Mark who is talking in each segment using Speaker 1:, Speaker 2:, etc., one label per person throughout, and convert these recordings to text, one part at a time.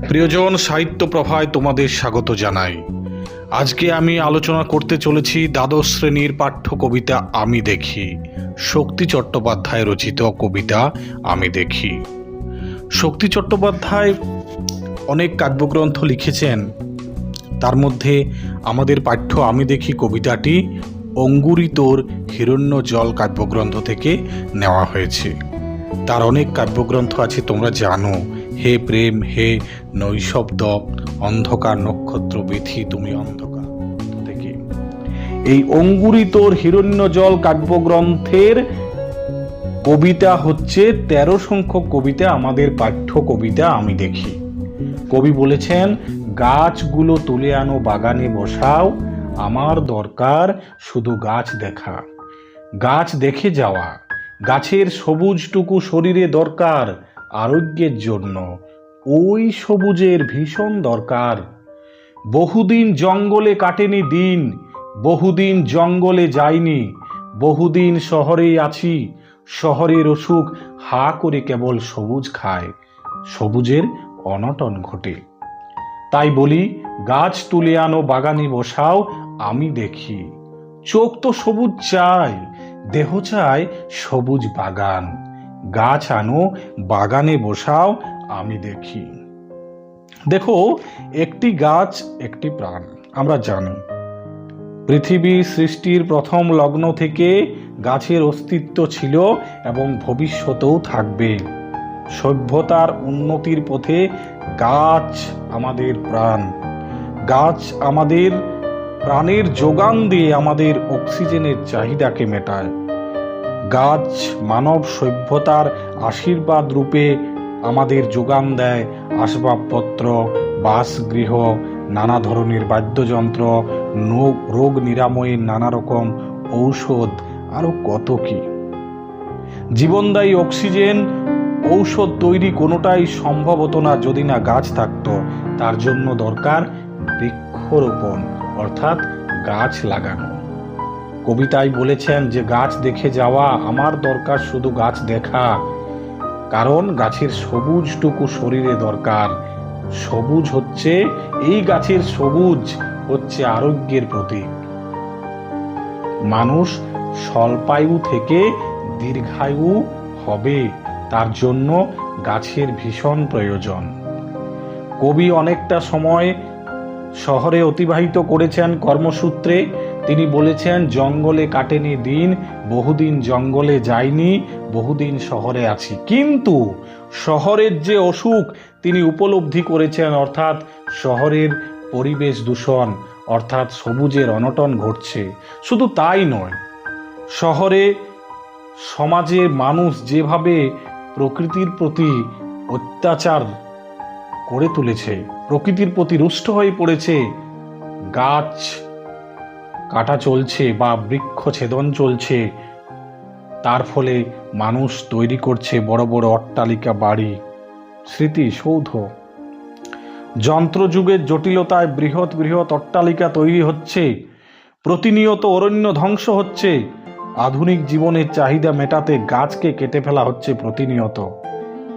Speaker 1: প্রিয়জন, সাহিত্য প্রভায় তোমাদের স্বাগত জানাই। আজকে আমি আলোচনা করতে চলেছি দ্বাদশ শ্রেণির পাঠ্য কবিতা আমি দেখি। শক্তি চট্টোপাধ্যায় রচিত কবিতা আমি দেখি। শক্তি চট্টোপাধ্যায় অনেক কাব্যগ্রন্থ লিখেছেন। তার মধ্যে আমাদের পাঠ্য আমি দেখি কবিতাটি অঙ্গুরিতোর হিরণ্য জল কাব্যগ্রন্থ থেকে নেওয়া হয়েছে। তার অনেক কাব্যগ্রন্থ আছে, তোমরা জানো। হে প্রেম, হে নৈশব্দ, অন্ধকার নক্ষত্র বিথি তুমি অন্ধকার। থেকে এই অঙ্গুরিতোর হিরণ্য জল কাব্যগ্রন্থের কবিতা হচ্ছে তেরো সংখ্যক কবিতা, আমাদের পাঠ্য কবিতা আমি দেখি। কবি বলেছেন, গাছগুলো তুলে আনো, বাগানে বসাও, আমার দরকার শুধু গাছ দেখা। গাছ দেখে যাওয়া, গাছের সবুজটুকু শরীরে দরকার আরোগ্যের জন্য। ওই সবুজের ভীষণ দরকার। বহুদিন জঙ্গলে কাটেনি দিন, বহুদিন জঙ্গলে যাইনি। বহুদিন শহরেই আছি, শহরের অসুখ হা করে কেবল সবুজ খায়। সবুজের অনটন ঘটে। তাই বলি, গাছ তুলে আনো, বাগানে বসাও, আমি দেখি। চোখ তো সবুজ চাই দেহ চায় সবুজ বাগান। গাছ আনো, বাগানে বসাও, আমি দেখি। দেখো, একটি গাছ একটি প্রাণ, আমরা জানি। পৃথিবী সৃষ্টির প্রথম লগ্ন থেকে গাছের অস্তিত্ব ছিল এবং ভবিষ্যতেও থাকবে। সভ্যতার উন্নতির পথে গাছ আমাদের প্রাণ। গাছ আমাদের প্রাণের যোগান দিয়ে আমাদের অক্সিজেনের চাহিদাকে মেটায়। গাছ মানব সভ্যতার আশীর্বাদ রূপে আমাদের যোগান দেয় আসবাবপত্র, বাসগৃহ, নানা ধরনের বাদ্যযন্ত্র, রোগ নিরাময়ের নানা রকম ঔষধ আরও কত কি। জীবনদায়ী অক্সিজেন ঔষধ তৈরি কোনোটাই সম্ভব হতো না যদি না গাছ থাকত। তার জন্য দরকার বৃক্ষরোপণ, অর্থাৎ গাছ লাগানো। কবিতায় বলেছেন যে, গাছ দেখে যাওয়া আমার দরকার, শুধু গাছ দেখা। কারণ গাছের সবুজটুকু শরীরে দরকার। সবুজ হচ্ছে, এই গাছের সবুজ হচ্ছে আরোগ্যের প্রতীক। মানুষ স্বল্পায়ু থেকে দীর্ঘায়ু হবে, তার জন্য গাছের ভীষণ প্রয়োজন। কবি অনেকটা সময় শহরে অতিবাহিত করেছেন কর্মসূত্রে। তিনি বলেছেন, জঙ্গলে কাটেনি দিন, বহুদিন জঙ্গলে যাইনি, বহুদিন শহরে আছি। কিন্তু শহরের যে অসুখ, তিনি উপলব্ধি করেছেন, অর্থাৎ শহরের পরিবেশ দূষণ, অর্থাৎ সবুজের অনটন ঘটছে। শুধু তাই নয়, শহরে সমাজের মানুষ যেভাবে প্রকৃতির প্রতি অত্যাচার করে তুলেছে, প্রকৃতির প্রতি রুষ্ট হয়ে পড়েছে, গাছ কাটা চলছে বা বৃক্ষ ছেদন চলছে, তার ফলে মানুষ তৈরি করছে বড় বড় অট্টালিকা বাড়ি। স্মৃতি সৌধ। যন্ত্রযুগের জটিলতায় বৃহৎ বৃহৎ অট্টালিকা তৈরি হচ্ছে, প্রতিনিয়ত অরণ্য ধ্বংস হচ্ছে, আধুনিক জীবনের চাহিদা মেটাতে গাছকে কেটে ফেলা হচ্ছে প্রতিনিয়ত।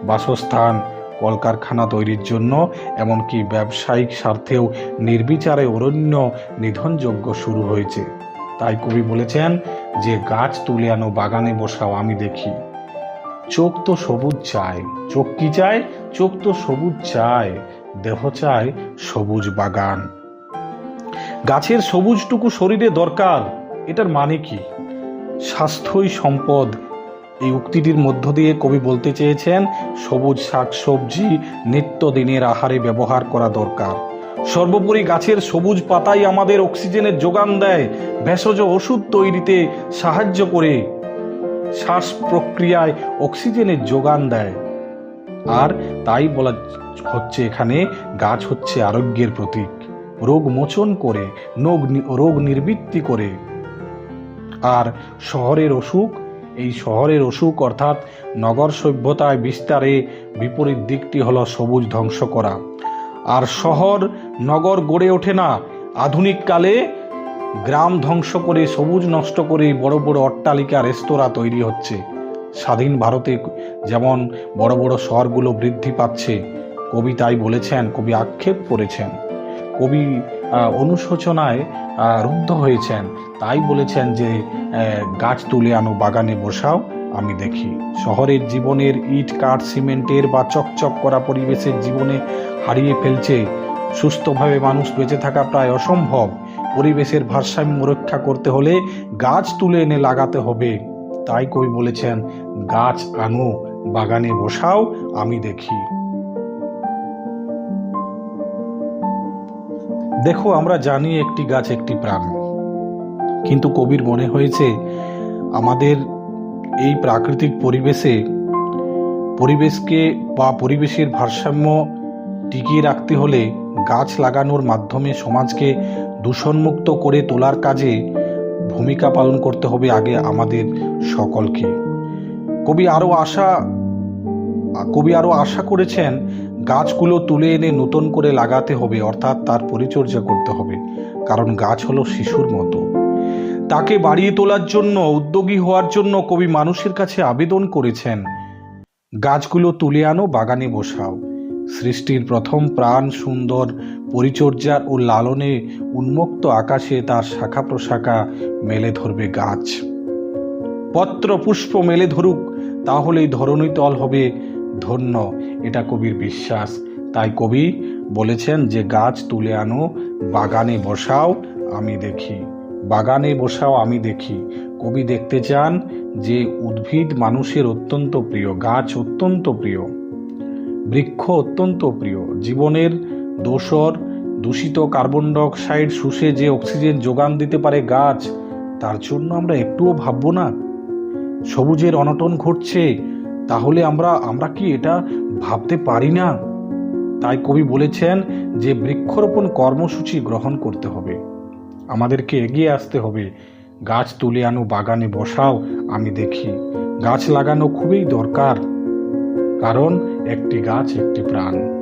Speaker 1: বাসস্থান কলকারখানা তৈরির জন্য, এমনকি ব্যবসায়িক স্বার্থেও নির্বিচারে অরণ্য নিধনযোগ্য শুরু হয়েছে। তাই কবি বলেছেন, যে গাছ তুলে আনো, বাগানে বসাও, আমি দেখি। চোখ তো সবুজ চায়, চোখ কি চায়? চোখ তো সবুজ চায়, দেহ চায় সবুজ বাগান। গাছের সবুজটুকু শরীরে দরকার, এটার মানে কি? স্বাস্থ্যই সম্পদ এই উক্তিটির মধ্য দিয়ে কবি বলতে চেয়েছেন, সবুজ শাক সবজি নিত্যদিনের আহারে ব্যবহার করা দরকার। সর্বোপরি গাছের সবুজ পাতাই আমাদের অক্সিজেনের যোগান দেয়, ভেষজ ওষুধ তৈরিতে সাহায্য করে শ্বাস প্রক্রিয়ায় অক্সিজেনের যোগান দেয়। আর তাই বলা হচ্ছে এখানে, গাছ হচ্ছে আরোগ্যের প্রতীক। রোগ মোচন করে রোগ নির্বৃত্তি করে। আর শহরের অসুখ এই শহরের অসুখ অর্থাৎ নগর সভ্যতায় বিস্তারে বিপরীত দিকটি হলো সবুজ ধ্বংস করা। আর শহর নগর গড়ে ওঠে না, আধুনিক কালে গ্রাম ধ্বংস করে, সবুজ নষ্ট করে বড় বড় অট্টালিকা, রেস্তোরাঁ তৈরি হচ্ছে। স্বাধীন ভারতে যেমন বড় বড় শহরগুলো বৃদ্ধি পাচ্ছে, কবি তাই বলেছেন, কবি আক্ষেপ করেছেন। কবি অনুশোচনায় রুদ্ধ হয়েছেন। তাই বলেছেন যে গাছ তুলে আনো, বাগানে বসাও, আমি দেখি। শহরের জীবনের ইট, কাঠ, সিমেন্টের বা চকচক করা পরিবেশের জীবনে হারিয়ে ফেলছে, সুস্থভাবে মানুষ বেঁচে থাকা প্রায় অসম্ভব। পরিবেশের ভারসাম্য রক্ষা করতে হলে গাছ তুলে এনে লাগাতে হবে। তাই কবি বলেছেন, গাছ আনো, বাগানে বসাও, আমি দেখি। দেখো, আমরা জানি একটি গাছ একটি প্রাণ। কিন্তু কবির মনে হয়েছে, আমাদের এই প্রাকৃতিক পরিবেশে পরিবেশকে বা পরিবেশের ভারসাম্য টিকিয়ে রাখতে হলে গাছ লাগানোর মাধ্যমে সমাজকে দূষণমুক্ত করে তোলার কাজে ভূমিকা পালন করতে হবে আগে আমাদের সকলকে। কবি আরও আশা, কবি আরও আশা করেছেন গাছগুলো তুলে এনে নতুন করে লাগাতে হবে, অর্থাৎ তার পরিচর্যা করতে হবে। কারণ গাছ হলো শিশুর মতো। তাকে বাড়িয়ে তোলার জন্য, উদ্যোগী হওয়ার জন্য কবি মানুষের কাছে আবেদন করেছেন, গাছগুলো তুলে আনো, বাগানে বসাও। সৃষ্টির প্রথম প্রাণ সুন্দর পরিচর্যার ও লালনে উন্মুক্ত আকাশে তার শাখা প্রশাখা মেলে ধরবে গাছ। পত্র পুষ্প মেলে ধরুক, তাহলেই ধরণীতল হবে ধন্য, এটা কবির বিশ্বাস। তাই কবি বলেছেন যে, গাছ তুলে আনো, বাগানে বসাও, আমি দেখি। বাগানে বসাও, আমি দেখি। কবি দেখতে চান যে, উদ্ভিদ মানুষের অত্যন্ত প্রিয়, গাছ অত্যন্ত প্রিয়, বৃক্ষ অত্যন্ত প্রিয়, জীবনের দোসর, দূষিত কার্বন ডাইঅক্সাইড শুষে যে অক্সিজেন যোগান দিতে পারে গাছ, তার জন্য আমরা একটুও ভাববো না। সবুজের অনটন ঘটছে তাহলে আমরা আমরা কি এটা ভাবতে পারি না? তাই কবি বলেছেন যে বৃক্ষরোপণ কর্মসূচি গ্রহণ করতে হবে। আমাদেরকে এগিয়ে আসতে হবে। গাছ তুলে আনো, বাগানে বসাও, আমি দেখি। গাছ লাগানো খুবই দরকার। কারণ একটি গাছ একটি প্রাণ।